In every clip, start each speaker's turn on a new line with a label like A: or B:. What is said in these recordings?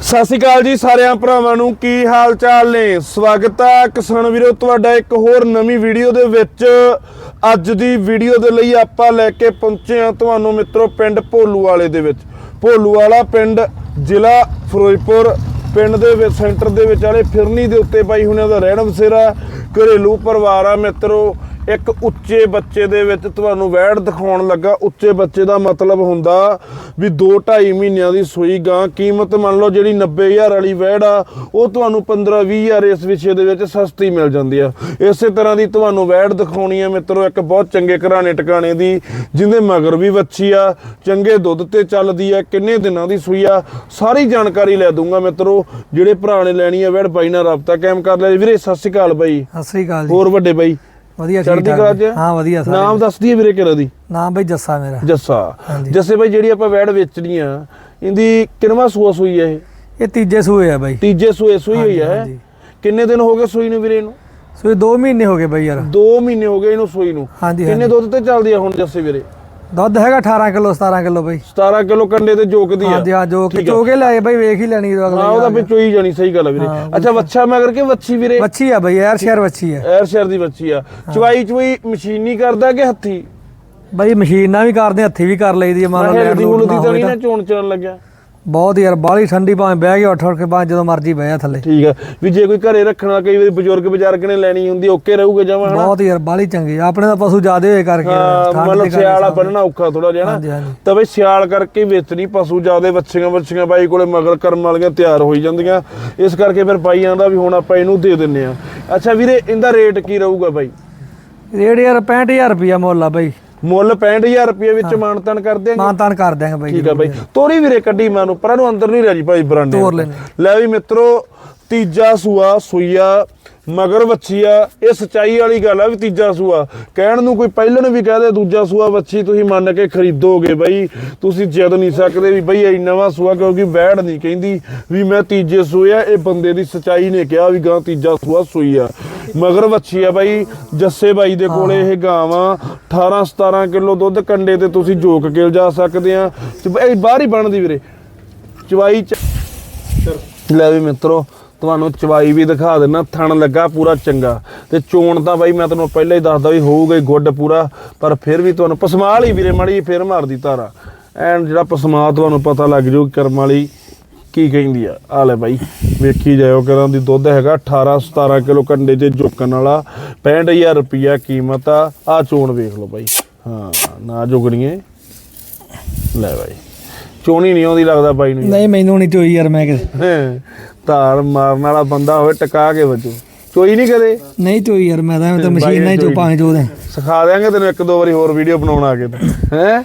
A: ਸਤਿ ਸ਼੍ਰੀ ਅਕਾਲ ਜੀ ਸਾਰਿਆਂ ਭਰਾਵਾਂ ਨੂੰ, ਕੀ ਹਾਲ ਚਾਲ ਨੇ? ਸਵਾਗਤ ਹੈ ਕਿਸਾਨ ਵੀਰੋ, ਤੁਹਾਡਾ ਇੱਕ ਹੋਰ ਨਵੀਂ ਵੀਡੀਓ ਦੇ ਵਿੱਚ। ਅੱਜ ਦੀ ਵੀਡੀਓ ਦੇ ਲਈ ਆਪਾਂ ਲੈ ਕੇ ਪਹੁੰਚੇ ਹਾਂ ਤੁਹਾਨੂੰ ਮਿੱਤਰੋ, ਪਿੰਡ ਭੋਲੂ ਵਾਲੇ ਦੇ ਵਿੱਚ। ਭੋਲੂ ਵਾਲਾ ਪਿੰਡ, ਜ਼ਿਲ੍ਹਾ ਫਿਰੋਜ਼ਪੁਰ, ਪਿੰਡ ਦੇ ਵਿੱਚ, ਸੈਂਟਰ ਦੇ ਵਿੱਚ ਵਾਲੇ ਫਿਰਨੀ ਦੇ ਉੱਤੇ ਬਾਈ ਹੁਣਾਂ ਦਾ ਰਹਿਣ ਬਸੇਰਾ ਘਰੇਲੂ ਪਰਿਵਾਰ ਆ ਮਿੱਤਰੋ ਇੱਕ ਉੱਚੇ ਬੱਚੇ ਦੇ ਵਿੱਚ ਤੁਹਾਨੂੰ ਵੈੜ ਦਿਖਾਉਣ ਲੱਗਾ। ਉੱਚੇ ਬੱਚੇ ਦਾ ਮਤਲਬ ਹੁੰਦਾ ਵੀ 2.5 ਮਹੀਨਿਆਂ ਦੀ ਸੂਈ ਗਾਂ। ਕੀਮਤ ਮੰਨ ਲਓ ਜਿਹੜੀ 90000 ਵਾਲੀ ਵੈੜ ਆ ਉਹ ਤੁਹਾਨੂੰ 15-20000 ਇਸ ਵਿਸ਼ੇ ਦੇ ਵਿੱਚ ਸਸਤੀ ਮਿਲ ਜਾਂਦੀ ਆ। ਇਸੇ ਤਰ੍ਹਾਂ ਦੀ ਤੁਹਾਨੂੰ ਵੈੜ ਦਿਖਾਉਣੀ ਆ ਮਿੱਤਰੋ ਇੱਕ ਬਹੁਤ ਚੰਗੇ ਘਰਾਣੇ ਟਿਕਾਣੇ ਦੀ ਜਿੰਦੇ ਮਗਰ ਵੀ ਵੱਛੀ ਆ ਚੰਗੇ ਦੁੱਧ ਤੇ ਚੱਲਦੀ ਆ ਕਿੰਨੇ ਦਿਨਾਂ ਦੀ ਸੂਈ ਆ ਸਾਰੀ ਜਾਣਕਾਰੀ ਲੈ ਦੂੰਗਾ ਮਿੱਤਰੋ। ਜਿਹੜੇ ਭਰਾ ਨੇ ਲੈਣੀ ਆ ਵੈੜ ਬਾਈ ਨਾਲ ਰਾਬਤਾ ਕਾਇਮ ਕਰ ਲਿਆ ਵੀਰੇ ਸਤਿ ਸ਼੍ਰੀ ਅਕਾਲ ਬਾਈ।
B: ਸਤਿ ਸ੍ਰੀ ਅਕਾਲ ਜੀ।
A: ਹੋਰ ਵੱਡੇ ਬਾਈ।
B: ਵਧੀਆ
A: ਚੜ੍ਹਦੀ ਕਲਾ। ਚ?
B: ਹਾਂ ਵਧੀਆ ਸਾਰੇ।
A: ਨਾਮ ਦੱਸ ਦਈਏ ਵੀਰੇ ਕਿਹੜਾ ਦੀ?
B: ਨਾਮ ਬਈ ਜੱਸਾ ਮੇਰਾ।
A: ਜੱਸਾ। ਜੱਸੇ ਬਾਈ ਜਿਹੜੀ ਆਪਾਂ ਵੈੜ ਵੇਚਣੀ ਆ ਇਹਦੀ ਕਿੰਨਵਾ ਸੂਆ ਸੂਈ ਹੈ ਇਹ?
B: ਇਹ ਤੀਜੇ ਸੂਏ ਆ ਬਾਈ।
A: ਤੀਜੇ ਸੂਏ ਸੂਈ ਹੋਈ ਹੈ। ਕਿੰਨੇ ਦਿਨ ਹੋ ਗਏ ਸੂਈ ਨੂੰ ਵੀਰੇ ਨੂੰ
B: ਸੂਏ 2 ਮਹੀਨੇ ਹੋ ਗਏ ਬਾਈ ਯਾਰ।
A: 2 ਮਹੀਨੇ ਹੋ ਗਏ ਇਹਨੂੰ ਸੂਈ ਨੂੰ। ਕਿੰਨੇ। ਦੁੱਧ ਤੇ ਚੱਲਦੀ ਆ ਹੁਣ ਜੱਸੇ ਵੀਰੇ?
B: ਦੁੱਧ ਹੈਗਾ 18 ਕਿਲੋ 17 ਕਿਲੋ ਬਾਈ।
A: 17 ਕਿਲੋ ਕੰਡੇ ਤੇ ਜੋਕਦੀ ਆ।
B: ਹਾਂਜੀ ਹਾਂ ਜੋ ਕਿ। ਚੋਗੇ ਲਾਏ ਬਾਈ ਵੇਖ ਹੀ ਲੈਣੀ ਜਦੋਂ
A: ਹਾਂ ਉਹਦਾ
B: ਅਗਲੇ
A: ਵਿੱਚ ਹੀ ਜਾਣੀ ਸਹੀ ਗੱਲ ਆ ਵੀਰੇ। ਅੱਛਾ ਵੱਛਾ ਮਗਰ ਕੇ ਵੱਛੀ ਵੀਰੇ?
B: ਬੱਚੀ ਆ ਬਾਈ ਸ਼ਹਿਰ ਬੱਚੀ ਆ।
A: ਐਰ ਸ਼ਹਿਰ ਦੀ ਵੱਛੀ ਆ। ਚਵਾਈ ਚਵਾਈ ਮਸ਼ੀਨੀ ਕਰਦਾ ਕਿ ਹੱਥੀ?
B: ਬਾਈ ਮਸ਼ੀਨ ਨਾਲ ਵੀ ਕਰਦੇ ਹੱਥੀ ਵੀ ਕਰ ਲਈਦੀ ਆ ਮੰਨ ਲਓ
A: ਮੈਂ
B: ਲੈਟ
A: ਦੀ
B: ਲੂਟ
A: ਹੁਣ
B: ਨਾ
A: ਦੀ ਤਾਂ
B: ਹੋਵੇ
A: ਨਹੀਂ ਨਾ
B: ਤਾਂ
A: ਚੋਣ ਚਰਨ ਲੱਗਿਆ।
B: ਬਹੁਤ ਯਾਰ ਬਾਹਲੀ ਠੰਡੀ ਭਾਵੇਂ ਬਹਿ ਗਿਆ ਉੱਠ ਉੱਠ ਕੇ ਬਾਅਦ ਜਦੋਂ ਮਰਜ਼ੀ ਬਹਿ ਜਾ ਥੱਲੇ।
A: ਠੀਕ ਆ। ਵੀ ਜੇ ਕੋਈ ਘਰੇ ਰੱਖਣਾ ਕਈ ਵਾਰੀ ਬਜ਼ੁਰਗ ਬਜ਼ੁਰਗ ਨੇ ਲੈਣੀ ਹੁੰਦੀ ਓਕੇ ਰਹੂਗਾ ਜਮਾ ਹਨਾ?
B: ਬਹੁਤ ਯਾਰ ਬਾਹਲੀ ਚੰਗੀ। ਆਪਣੇ ਦਾ ਪਸ਼ੂ ਜ਼ਿਆਦੇ ਹੋਏ ਕਰਕੇ
A: ਮਤਲਬ ਸਿਆਲ ਬੰਨਣਾ ਔਖਾ ਥੋੜਾ ਜਿਹਾ ਨਾ। ਤਾਂ ਬਈ ਸਿਆਲ ਕਰਕੇ ਵੇਚਣੀ ਪਸ਼ੂ ਜਿਆਦੇ ਵੱਛੀਆਂ ਵੱਛੀਆਂ ਬਾਈ ਕੋਲੇ ਮਗਰ ਕਰਮ ਵਾਲੀਆਂ ਤਿਆਰ ਹੋਈ ਜਾਂਦੀਆਂ। ਇਸ ਕਰਕੇ ਫਿਰ ਬਾਈ ਆਂਦਾ ਵੀ ਹੁਣ ਆਪਾਂ ਇਹਨੂੰ ਦੇ ਦਿੰਨੇ ਆ। ਅੱਛਾ ਵੀਰੇ ਇਹਦਾ ਰੇਟ ਕੀ ਰਹੂਗਾ ਬਾਈ?
B: ਰੇਟ ਯਾਰ 65000 ਰੁਪਿਆ ਮੁੱਲ ਆ ਬਾਈ।
A: ਮੁੱਲ 65000 ਰੁਪਏ ਵਿੱਚ ਮਾਨਤਨ ਕਰ ਦਿਆਂਗੇ।
B: ਮਾਨਤਾਨ ਕਰ ਦਿਆਂਗੇ ਬਾਈ
A: ਠੀਕ ਆ ਬਾਈ। ਤੋਰੀ ਵੀਰੇ ਕੱਢੀ ਮੈਨੂੰ ਪਰ ਇਹਨੂੰ ਅੰਦਰ ਨਹੀਂ ਰਾਜੀ ਭਾਈ ਬਰਾਂਡੇ
B: ਤੋਰ।
A: ਲੈ ਵੀ ਮਿੱਤਰੋ ਤੀਜਾ ਸੂਆ ਸੂਈਆ ਮਗਰ ਵੱਛੀ ਆ ਇਹ ਸਚਾਈ ਵਾਲੀ ਗੱਲ ਆ ਵੀ ਤੀਜਾ ਸੂਆ। ਕਹਿਣ ਨੂੰ ਕੋਈ ਪਹਿਲਣ ਵੀ ਕਹਦੇ ਦੂਜਾ ਸੂਆ ਵੱਛੀ ਤੁਸੀਂ ਮੰਨ ਕੇ ਖਰੀਦੋਗੇ ਬਈ। ਤੁਸੀਂ ਜਿੱਦ ਨਹੀਂ ਸਕਦੇ ਵੀ ਬਈ ਇਹ ਨਵਾਂ ਸੂਆ ਕਿਉਂਕਿ ਬੈੜ ਨਹੀਂ ਕਹਿੰਦੀ ਵੀ ਮੈਂ ਤੀਜੇ ਸੂਆ ਇਹ ਬੰਦੇ ਦੀ ਸਚਾਈ ਨੇ ਕਿਹਾ ਵੀ ਗਾਂ ਤੀਜਾ ਸੂਆ ਸੂਈ ਆ ਮਗਰ ਵੱਛੀ ਆ ਬਾਈ ਜੱਸੇ ਬਾਈ ਦੇ ਕੋਲੇ ਇਹ ਗਾਵਾਂ 18 17 ਕਿਲੋ ਦੁੱਧ ਕੰਡੇ ਤੇ ਤੁਸੀਂ ਜੋਕ ਕੇ ਲਿਜਾ ਸਕਦੇ ਆ। ਇਹ ਬਾਹਰ ਹੀ ਬਣਦੀ ਵੀਰੇ। ਚਵਾਈ ਚ ਲੈ ਵੀ ਮਿੱਤਰੋ ਤੁਹਾਨੂੰ ਚਵਾਈ ਵੀ ਦਿਖਾ ਦਿੰਨਾ ਥਣ ਲੱਗਾ ਪੂਰਾ ਚੰਗਾ। ਤੇ ਚੋਣ ਤਾਂ ਬਾਈ ਮੈਂ ਤੁਹਾਨੂੰ ਪਹਿਲਾਂ ਹੀ ਦੱਸਦਾ ਵੀ ਹੋਊਗਾ ਹੀ ਗੁੱਡ ਪੂਰਾ ਪਰ ਫਿਰ ਵੀ ਤੁਹਾਨੂੰ ਪਸਮਾਲ ਹੀ ਵੀਰੇ ਮਾੜੀ ਫਿਰ ਮਾਰਦੀ ਧਾਰਾ ਐਨ ਜਿਹੜਾ ਪਸਮਾ ਤੁਹਾਨੂੰ ਪਤਾ ਲੱਗ ਜੂ ਕਰਮ ਵਾਲੀ ਕੀ ਕਹਿੰਦੀ ਆ? ਆ ਲੈ ਬਾਈ ਵੇਖੀ ਜਾਇਓ ਕਿਰਾਂ ਦੀ ਦੁੱਧ ਹੈਗਾ 18 17 ਕਿਲੋ ਕੰਡੇ 'ਚ ਜੋਕਣ ਵਾਲਾ 65000 ਰੁਪਿਆ ਕੀਮਤ ਆ। ਆ ਚੋਣ ਵੇਖ ਲਓ ਬਾਈ। ਹਾਂ ਨਾ ਜੁਗਣੀਏ। ਲੈ ਬਾਈ ਚੋਣੀ ਨਹੀਂ ਆਉਂਦੀ ਲੱਗਦਾ ਬਾਈ ਨੂੰ।
B: ਨਹੀਂ ਮੈਨੂੰ ਨਹੀਂ ਚੋਈ ਯਾਰ ਮੈਂ ਕਿਤੇ।
A: ਧਾਰ ਮਾਰਨ ਵਾਲਾ ਬੰਦਾ ਹੋਵੇ ਟਕਾ ਕੇ ਵਜੂ। ਚੋਈ ਨਹੀਂ ਕਦੇ?
B: ਨਹੀਂ ਚੋਈ ਯਾਰ ਮੈਂ ਤਾਂ ਮਸ਼ੀਨ ਨਾਲ ਚੋ ਪਾਣੀ ਚੋਦੇ
A: ਸਿਖਾ ਦਿਆਂਗੇ ਤੈਨੂੰ ਇੱਕ ਦੋ ਵਾਰੀ ਹੋਰ ਵੀਡੀਓ ਬਣਾਉਣ ਆ ਕੇ ਹੈ?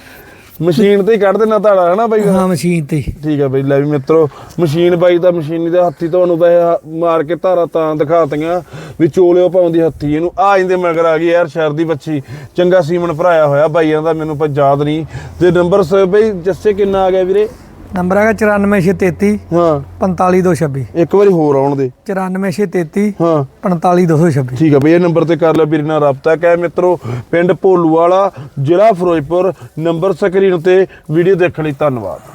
A: ਮਸ਼ੀਨ ਤੇ ਹੀ ਕੱਢ ਦੇਣਾ ਧਾੜਾ ਹੈ ਨਾ ਬਾਈ
B: ਹਾਂ ਮਸ਼ੀਨ ਤੇ।
A: ਠੀਕ ਆ ਬਈ ਲੈ ਵੀ ਮਿੱਤਰੋ ਮਸ਼ੀਨ ਬਾਈ ਦਾ ਮਸ਼ੀਨੀ ਦੇ ਹੱਥੀ ਤੁਹਾਨੂੰ ਵੈਸੇ ਮਾਰ ਕੇ ਧਾਰਾ ਤਾਂ ਦਿਖਾਤੀਆਂ ਵੀ ਚੋਲਿਓ ਪਾਉਂਦੀ ਹੱਥੀ ਇਹਨੂੰ ਆ ਜਾਂਦੇ ਮਗਰ ਆ ਗਈ ਯਾਰ ਸ਼ਹਿਰ ਦੀ ਬੱਚੀ ਚੰਗਾ ਸੀਮਨ ਭਰਾਇਆ ਹੋਇਆ ਬਾਈਆਂ ਦਾ ਮੈਨੂੰ ਪਰ ਯਾਦ ਨਹੀਂ। ਤੇ ਨੰਬਰ ਸ ਬਈ ਜੱਸੇ ਕਿੰਨਾ ਆ ਗਿਆ ਵੀਰੇ?
B: ਨੰਬਰ ਹੈਗਾ 94633
A: ਹਾਂ।
B: 45226
A: ਇੱਕ ਵਾਰੀ ਹੋਰ ਆਉਣ ਦੇ।
B: 94633
A: ਹਾਂ।
B: 45226
A: ਠੀਕ ਆ ਬਈ ਇਹ ਨੰਬਰ ਤੇ ਕਰ ਲਿਓ ਵੀਰੇ ਨਾਲ ਰਾਬਤਾ ਕਹਿ ਮਿੱਤਰੋ ਪਿੰਡ ਭੋਲੂ ਵਾਲਾ ਜ਼ਿਲ੍ਹਾ ਫਿਰੋਜ਼ਪੁਰ ਨੰਬਰ ਸਕਰੀਨ ਤੇ ਵੀਡੀਓ ਦੇਖਣ ਲਈ ਧੰਨਵਾਦ।